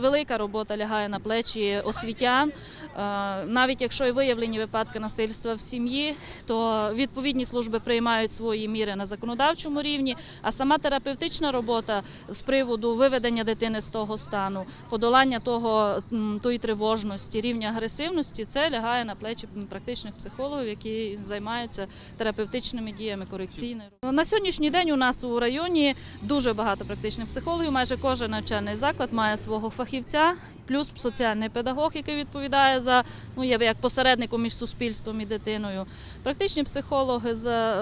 Велика робота лягає на плечі освітян. Е, Навіть якщо і виявлені випадки насильства в сім'ї, то відповідні служби приймають свої міри на законодавчому рівні. А сама терапевтична робота з приводу виведення дитини з того стану, подолання того тої тривожності, рівня агресивності, це лягає на плечі практичних психологів, які займаються терапевтичними діями корекційною. На сьогоднішній день у нас у районі дуже багато практичних психологів. Майже кожен навчальний заклад має свого фахівця, плюс соціальний педагог, який відповідає за ну є як посередником між суспільством і дитиною. Практичні психологи е,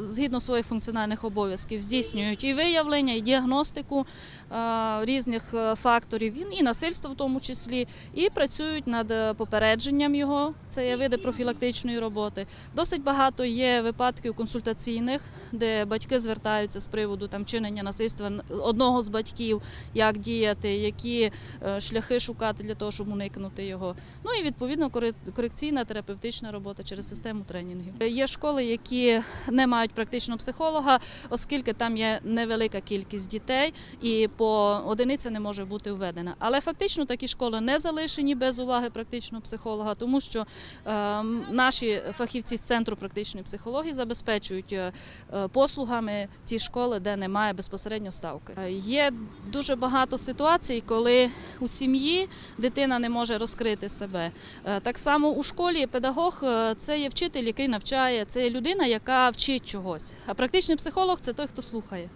згідно своїх функціональних обов'язків здійснюють і виявлення, і діагностику е, різних е, факторів, і- і насильства в тому числі, і працюють над попередженням його. Це є види профілактичної роботи. Досить багато є випадків консультаційних, де батьки звертаються з приводу там чинення насильства одного з батьків, як діяти, які шляхи шукати для того, щоб уникнути його. Ну і відповідно коре- корекційна терапевтична робота через систему тренінгів. Е, Є школи, які не мають практичного психолога, оскільки там є невелика кількість дітей, і по одиниця не може бути введена. Але фактично такі школи не залишені без уваги практичного психолога, тому що е, наші фахівці з центру практичної психології забезпечують е, е, послугами ці школи, де немає безпосередньо ставки. Е, Є дуже багато ситуацій, коли у сім'ї дитина не може розкрити себе. Е, Так само у школі педагог е, це є вчитель, який навчає, це є людина, яка вчить чогось. А практичний психолог це той, хто слухає.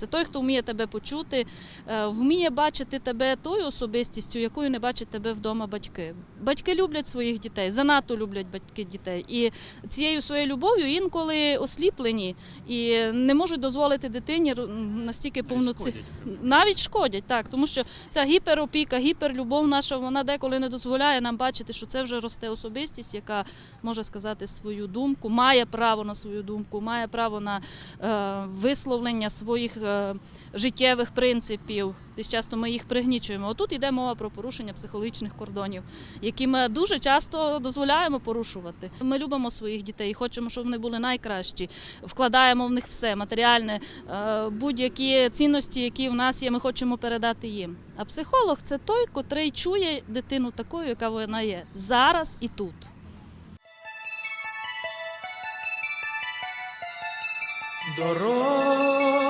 Це той, хто вміє тебе почути, е, вміє бачити тебе тою особистістю, якою не бачать тебе вдома батьки. Батьки люблять своїх дітей, занадто люблять батьки дітей. І цією своєю любов'ю інколи осліплені і не можуть дозволити дитині настільки повноцінно. Навіть шкодять, так, тому що ця гіперопіка, гіперлюбов наша, вона деколи не дозволяє нам бачити, що це вже росте особистість, яка може сказати свою думку, має право на свою думку, має право на е, висловлення своїх е, життєвих принципів. Десь часто ми їх пригнічуємо. Отут йде мова про порушення психологічних кордонів, які ми дуже часто дозволяємо порушувати. Ми любимо своїх дітей, хочемо, щоб вони були найкращі. Вкладаємо в них все матеріальне, е, будь-які цінності, які в нас є, ми хочемо передати їм. А психолог це той, котрий чує дитину такою, яка вона є зараз і тут. Іншої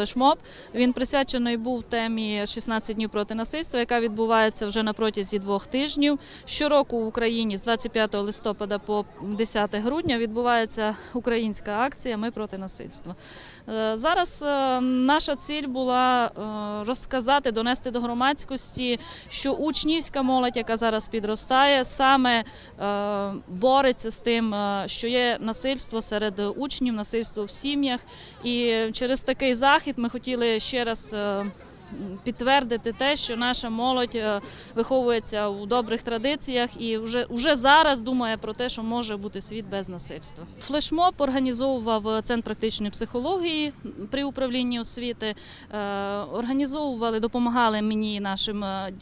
Флешмоб. Він присвячений був темі 16 днів проти насильства, яка відбувається вже на протязі двох тижнів. Щороку в Україні з 25 листопада по 10 грудня відбувається українська акція Ми проти насильства. Е, Зараз е, наша ціль була е, розказати, донести до громадськості, що учнівська молодь, яка зараз підростає, саме бореться з тим, що є насильство серед учнів, насильство в сім'ях. І через такий захід ми хотіли ще раз. Е, Підтвердити те, що наша молодь е, виховується у добрих традиціях і вже, вже зараз думає про те, що може бути світ без насильства. Флешмоб організовував центр практичної психології при управлінні освіти. Е, Організовували, допомагали мені нашим е,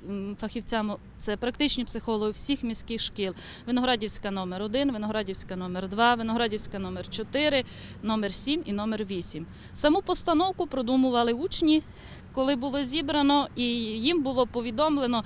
фахівцям. Це практичні психологи всіх міських шкіл. Виноградівська номер 1, Виноградівська номер 2, Виноградівська номер 4, номер 7 і номер 8. Саму постановку продумували учні. Коли було зібрано, і їм було повідомлено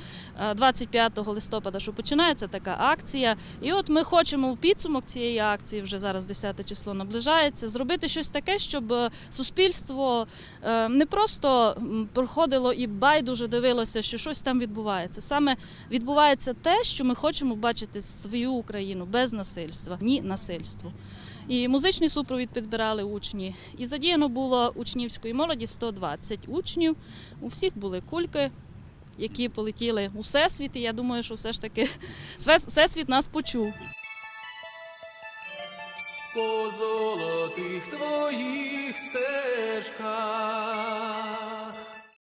е, 25 листопада, що починається така акція. І от ми хочемо в підсумок цієї акції, вже зараз 10 число наближається, зробити щось таке, щоб е, суспільство е, не просто проходило і байдуже дивилося, що щось там відбувається. Саме відбувається те, що ми хочемо бачити свою Україну без насильства, ні насильству. І музичний супровід підбирали учні. І задіяно було учнівської молоді 120 учнів. У всіх були кульки, які полетіли у всесвіт. І я думаю, що все ж таки всесвіт нас почув. по золотих твоїх стежках,